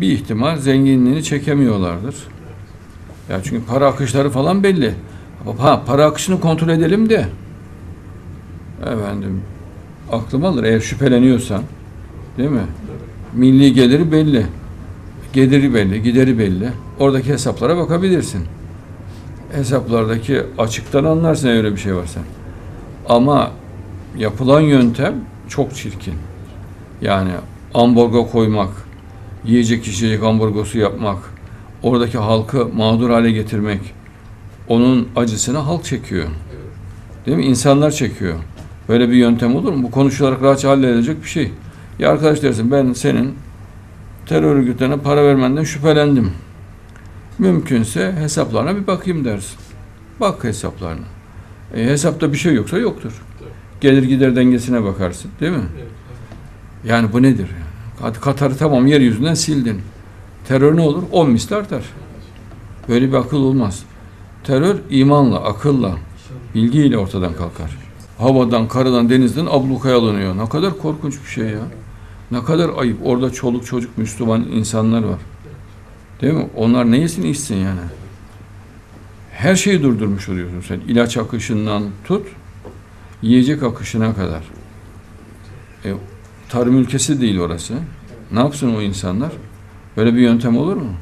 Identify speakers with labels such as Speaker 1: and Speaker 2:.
Speaker 1: bir ihtimal zenginliğini çekemiyorlardır. Ya çünkü para akışları falan belli. Ha, para akışını kontrol edelim de efendim aklım alır eğer şüpheleniyorsan değil mi? Milli geliri belli. Geliri belli, gideri belli. Oradaki hesaplara bakabilirsin. Hesaplardaki açıktan anlarsın öyle bir şey varsa. Ama yapılan yöntem çok çirkin. Yani ambargo koymak, yiyecek içecek ambargosu yapmak, oradaki halkı mağdur hale getirmek, onun acısını halk çekiyor. Değil mi? İnsanlar çekiyor. Böyle bir yöntem olur mu? Bu konuşularak rahatça halledilecek bir şey. Ya arkadaş dersin ben senin terör örgütlerine para vermenden şüphelendim. Mümkünse hesaplarına bir bakayım dersin. Bak hesaplarına. E, hesapta bir şey yoksa yoktur. Gelir gider dengesine bakarsın. Değil mi? Yani bu nedir? Hadi Katar'ı tamam yeryüzünden sildin. Terör ne olur? 10 misli artar. Böyle bir akıl olmaz. Terör imanla, akılla, bilgiyle ortadan kalkar. Havadan, karadan, denizden ablukaya alınıyor. Ne kadar korkunç bir şey ya. Ne kadar ayıp. Orada çoluk çocuk Müslüman insanlar var. Değil mi? Onlar ne yesin içsin yani. Her şeyi durdurmuş oluyorsun sen. İlaç akışından tut, yiyecek akışına kadar. E, tarım ülkesi değil orası. Ne yapsın o insanlar? Böyle bir yöntem olur mu?